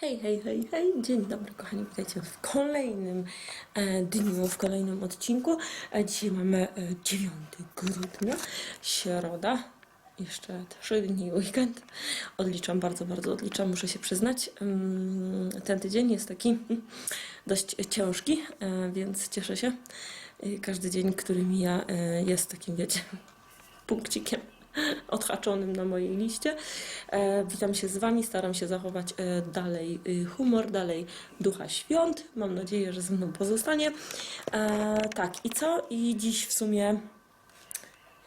Hej, hej, hej, hej, dzień dobry kochani, witajcie w kolejnym e, dniu, w kolejnym odcinku. E, dzisiaj mamy e, 9 grudnia, środa, jeszcze trzy dni weekend. Odliczam, bardzo, bardzo odliczam, muszę się przyznać. Ym, ten tydzień jest taki mm, dość ciężki, e, więc cieszę się. E, każdy dzień, który mija e, jest takim, wiecie, punkcikiem odhaczonym na mojej liście. E, witam się z Wami, staram się zachować e, dalej y, humor, dalej ducha świąt. Mam nadzieję, że ze mną pozostanie. E, tak, i co? I dziś w sumie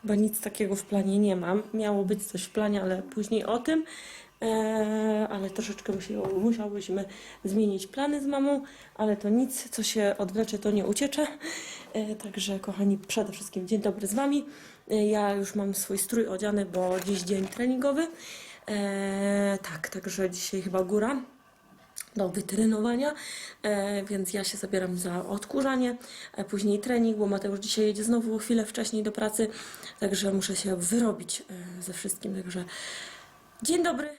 chyba nic takiego w planie nie mam. Miało być coś w planie, ale później o tym. Ale troszeczkę musiało, musiałyśmy zmienić plany z mamą, ale to nic, co się odwlecze, to nie uciecze. Także, kochani, przede wszystkim dzień dobry z Wami. Ja już mam swój strój odziany, bo dziś dzień treningowy. E, tak, także dzisiaj chyba góra do wytrenowania, e, więc ja się zabieram za odkurzanie, e, później trening, bo Mateusz dzisiaj jedzie znowu chwilę wcześniej do pracy, także muszę się wyrobić e, ze wszystkim, także dzień dobry.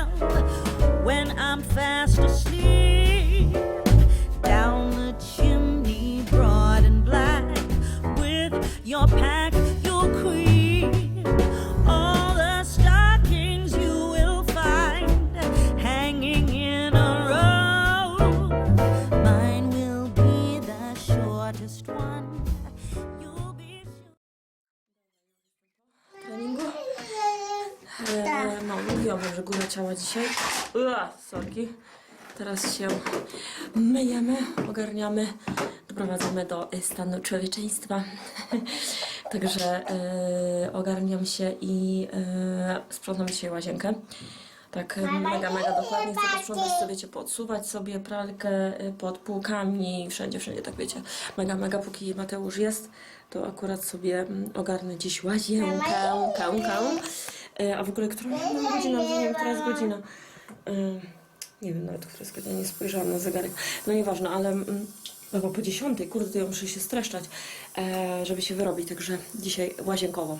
E, no, mówiłam, wam, że góra ciała dzisiaj. Ua, sorki. Teraz się myjemy, ogarniamy, doprowadzamy do e, stanu człowieczeństwa. Także e, ogarniam się i e, sprzątam dzisiaj łazienkę. Tak mega, mega dokładnie chcę posprzątać sobie, wiecie, podsuwać sobie pralkę pod półkami, wszędzie, wszędzie, tak wiecie, mega, mega, póki Mateusz jest, to akurat sobie mm, ogarnę dziś łazienkę, kę, kę. E, A w ogóle, która jest godzina? Nie wiem, która jest godzina. E, Nie wiem nawet, która jest godzina, nie spojrzałam na zegarek. No nieważne, ale mm, chyba po dziesiątej, kurde, to ja muszę się streszczać, e, żeby się wyrobić, także dzisiaj łazienkowo.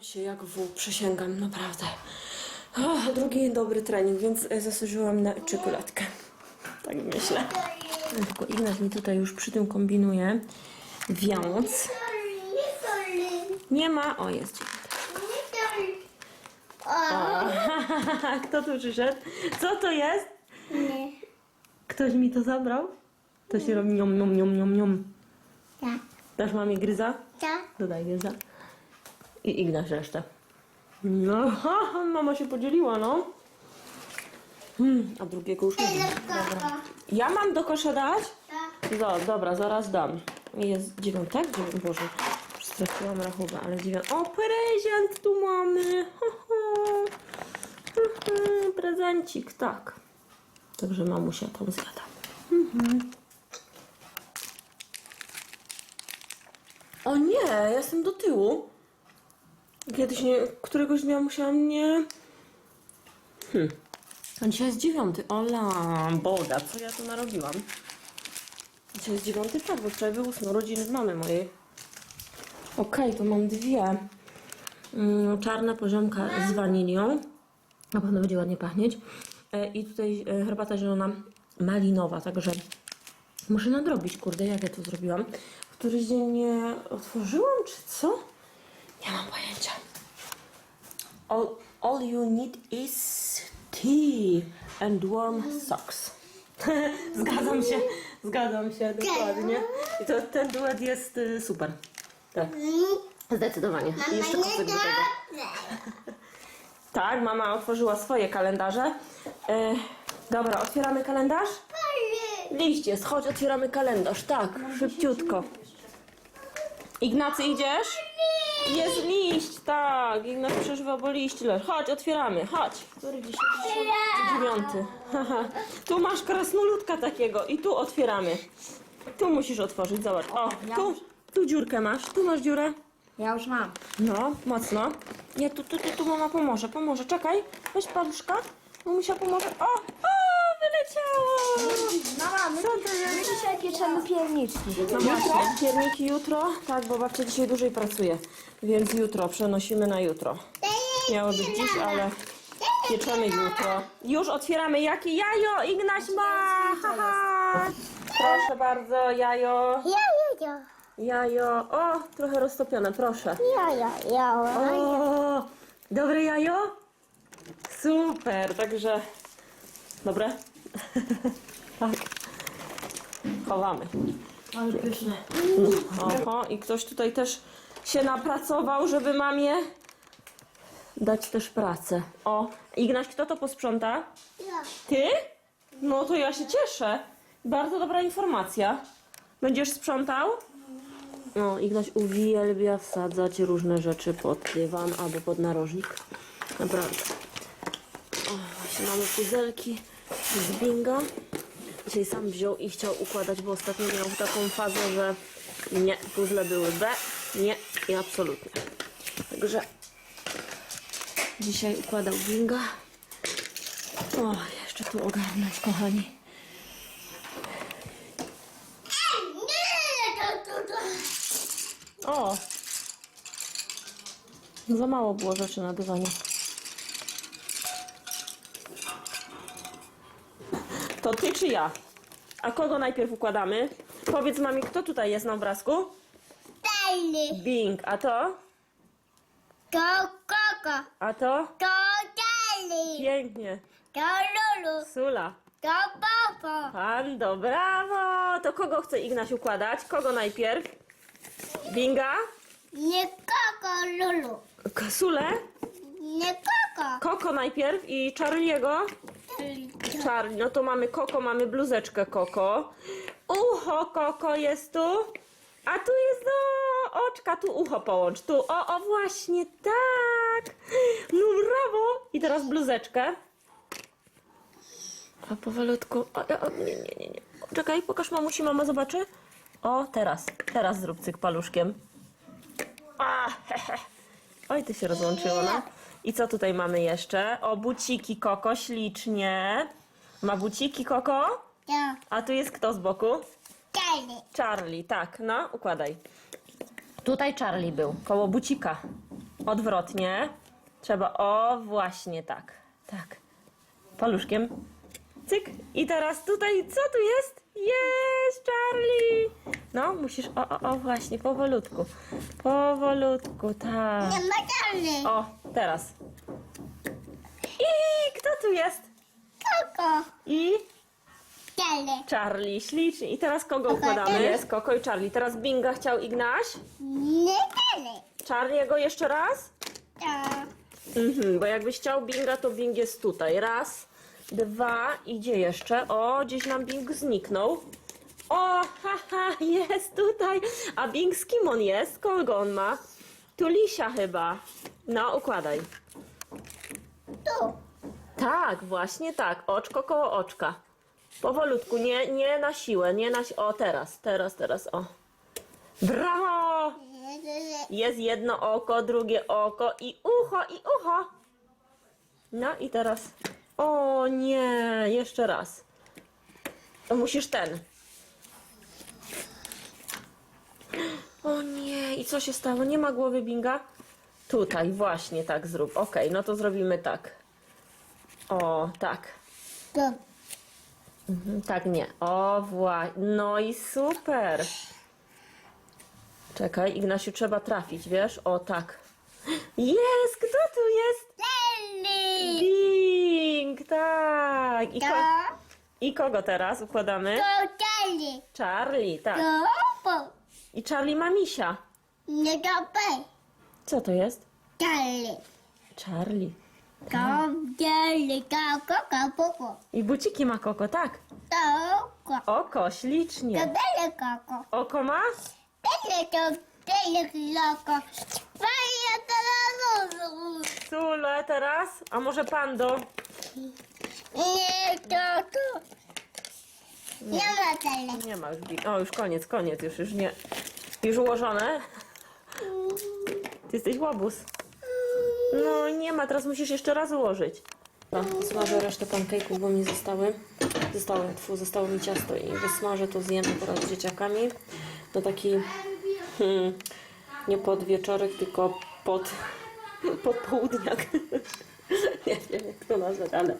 Się jak wół, przysięgam, naprawdę. O, drugi dobry trening, więc e, zasłużyłam na czekoladkę. Tak myślę. Tylko Ignac mi tutaj już przy tym kombinuje, więc nie ma... O, jest. Kto tu przyszedł? Co to jest? Nie. Ktoś mi to zabrał? To się robi niom, niom, niom, niom, niom. Tak. Dasz mamie gryza? Tak. Dodaj gryza. I Ignaś resztę. No, ha, mama się podzieliła, no. Hmm, a drugiego już nie wiem. Dobra. Ja mam do kosza dać? Tak. No, dobra, zaraz dam. Jest dziewiątek? Dziewięć, Boże, straciłam rachubę, ale dziewiąt. O, prezent tu mamy! Ho, ho. Prezencik, tak. Także mamusia tam zjada. Mhm. O nie, ja jestem do tyłu. Kiedyś nie, któregoś dnia musiałam nie... Hmm. A dzisiaj jest dziewiąty. Ola, Boga, co ja tu narobiłam? Dzisiaj jest dziewiąty, tak, bo wczoraj był ósmy urodziny mamy mojej. Okej, to mam dwie. Mm, czarna poziomka z wanilią. Na pewno będzie ładnie pachnieć. E, I tutaj e, herbata zielona malinowa, także muszę nadrobić, kurde, jak ja to zrobiłam. Któryś dzień nie otworzyłam, czy co? All, all you need is tea and warm socks. zgadzam się, zgadzam się, dokładnie. I to, ten duet jest y, super. Tak, zdecydowanie. I jeszcze kocyk do tego. Tak, mama otworzyła swoje kalendarze. E, dobra, otwieramy kalendarz? Liść jest, chodź, otwieramy kalendarz. Tak, szybciutko. Ignacy, idziesz? Jest liść, tak. Ignacy przeżywa, bo liść leży. Chodź, otwieramy, chodź. Który dzisiaj? Dziewiąty. Haha. tu masz krasnoludka takiego i tu otwieramy. Tu musisz otworzyć, zobacz. O, tu, tu dziurkę masz, tu masz dziurę. Ja już mam. No, mocno. Nie, tu, tu, tu, tu mama pomoże, pomoże. Czekaj, weź paluszka. Mamusia pomoże. O, o, wyleciało. Mama, my, my dzisiaj pieczemy pierniczki. No właśnie, pierniki jutro. Tak, bo babcia dzisiaj dłużej pracuje. Więc jutro, przenosimy na jutro. Miało być dziś, ale pieczemy jutro. Już otwieramy. Jakie jajo Ignaś ma? Haha. Proszę bardzo, jajo. Ja, ja, Jajo. O, trochę roztopione, proszę. ja, ja, ja. O, dobre jajo? Super, także dobre. tak. Chowamy. Ale pyszne. Oho, i ktoś tutaj też się napracował, żeby mamie dać też pracę. O, Ignaś, kto to posprząta? Ja. Ty? No to ja się cieszę. Bardzo dobra informacja. Będziesz sprzątał? No, Ignaś uwielbia wsadzać różne rzeczy pod dywan albo pod narożnik. Naprawdę. O, właśnie mamy puzelki z bingo. Dzisiaj sam wziął i chciał układać, bo ostatnio miał taką fazę, że nie, puzzle były B, nie i absolutnie. Także dzisiaj układał bingo. O, jeszcze tu ogarnąć, kochani. O! Za mało było rzeczy na dywanie. To ty czy ja? A kogo najpierw układamy? Powiedz mami, kto tutaj jest na obrazku? Dajny. Bing, a to? To koko. A to? To dajny. Pięknie. To lulu. Sula. To popo. Pando, brawo! To kogo chce Ignaś układać? Kogo najpierw? Binga? Nie koko lulu. K- Sulę? Nie koko. Koko najpierw i Charlie'ego? Charlie, no to mamy Koko, mamy bluzeczkę Koko. Ucho Koko jest tu. A tu jest do oczka, tu ucho połącz. Tu, o, o właśnie, tak. No brawo. I teraz bluzeczkę. A powolutku. O, o, nie, nie, nie, nie. Czekaj, pokaż mamusi, mama zobaczy. O, teraz, teraz zrób cyk paluszkiem. A, he, he. Oj, ty się rozłączyło, no. I co tutaj mamy jeszcze? O, buciki Koko, ślicznie. Ma buciki Koko? To A tu jest kto z boku? dajny. Charlie, tak, no, układaj. Tutaj Charlie był, koło bucika. Odwrotnie. Trzeba, o, właśnie tak, tak. Paluszkiem. Cyk. I teraz tutaj, co tu jest? Jest Charlie! No, musisz, o, o, o, właśnie, powolutku. Powolutku, tak. Nie ma dajny. O, teraz. I kto tu jest? Koko. I Dajny. Charlie. Charlie, ślicznie. I teraz kogo układamy? Jest Koko i Charlie. Teraz Binga chciał Ignaś. Nie Charlie. Charlie'ego jeszcze raz? To Mhm, bo jakbyś chciał Binga, to Bing jest tutaj. Raz, dwa i gdzie jeszcze? O, gdzieś nam Bing zniknął. O, haha, jest tutaj. A Bing z kim on jest? Kogo on ma? Tu Lisia chyba. No, układaj. tu. Tak, właśnie tak. Oczko koło oczka. Powolutku, nie, nie na siłę, nie na si- O, teraz, teraz, teraz, o. Brawo! Jest jedno oko, drugie oko i ucho, i ucho. No i teraz. O nie, jeszcze raz. To musisz ten. O nie, i co się stało? Nie ma głowy binga? Tutaj, właśnie tak zrób. Okej, no to zrobimy tak. O, tak. Tu. Mhm, Tak, nie. O, właśnie. No i super. Czekaj, Ignasiu, trzeba trafić, wiesz? O, tak. Jest! Kto tu jest? Charlie. Bing! Tak! I, To. ko- I kogo teraz układamy? To Charlie. Charlie, tak. To po. I Charlie ma misia. Nie P. Co to jest? Charlie. Charlie. To koko poko. I buciki ma koko, tak. To oko. Oko, To ślicznie. bele koko. Oko ma? Bele to bele koko. Fajnie to nosu. Sule teraz? A może pando? Nie to tu. Nie ma tyle. Nie ma już. O, już koniec, koniec, już, już nie. Już ułożone? Ty jesteś łobuz. No nie ma, teraz musisz jeszcze raz ułożyć. No, smażę resztę pancake'ów, bo mi zostały. Zostały, tfu, zostało mi ciasto i wysmażę to zjemy teraz z dzieciakami. No taki, hmm, nie pod wieczorek, tylko pod, pod południak. nie wiem jak to nazwać, ale...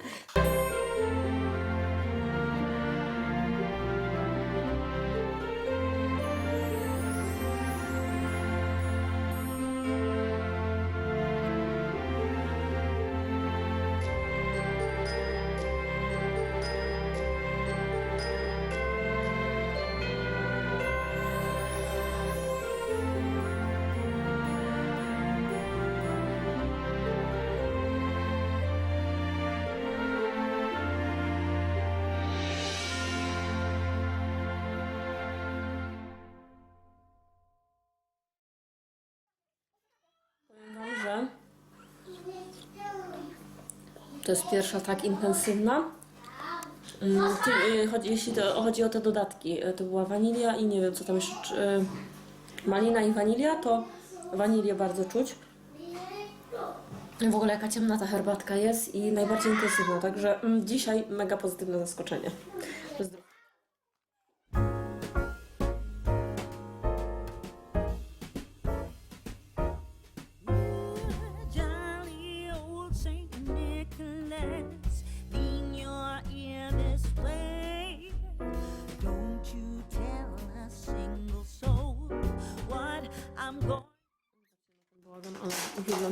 to jest pierwsza tak intensywna. Mm, Ty, y, jeśli to, chodzi o te dodatki, y, to była wanilia i nie wiem co tam jeszcze, czy, y, malina i wanilia, to wanilię bardzo czuć. W ogóle jaka ciemna ta herbatka jest i najbardziej intensywna, także mm, dzisiaj mega pozytywne zaskoczenie.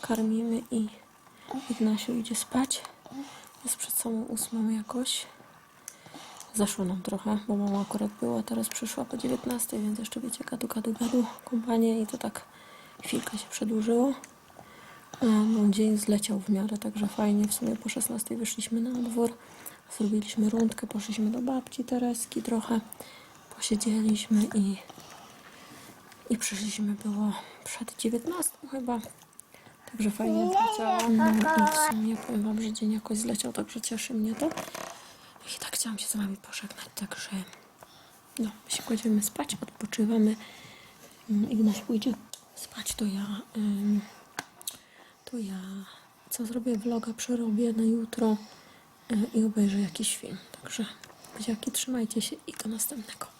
karmimy i Ignasiu idzie spać. Jest przed samą ósmą jakoś. Zeszło nam trochę, bo mama akurat była, teraz przyszła po 19, więc jeszcze wiecie, gadu, gadu, gadu, kompanie i to tak chwilkę się przedłużyło. No, dzień zleciał w miarę, także fajnie. W sumie po 16 wyszliśmy na dwór, zrobiliśmy rundkę, poszliśmy do babci Tereski trochę, posiedzieliśmy i i przyszliśmy było przed 19 chyba. Także fajnie zleciało. No i w sumie powiem wam, że dzień jakoś zleciał, także cieszy mnie to. I tak chciałam się z wami pożegnać, także no, my się kładziemy spać, odpoczywamy. Mm, Ignaś pójdzie spać, to ja ym, to ja co zrobię vloga, przerobię na jutro y, i obejrzę jakiś film. Także Buziaki, trzymajcie się i do następnego.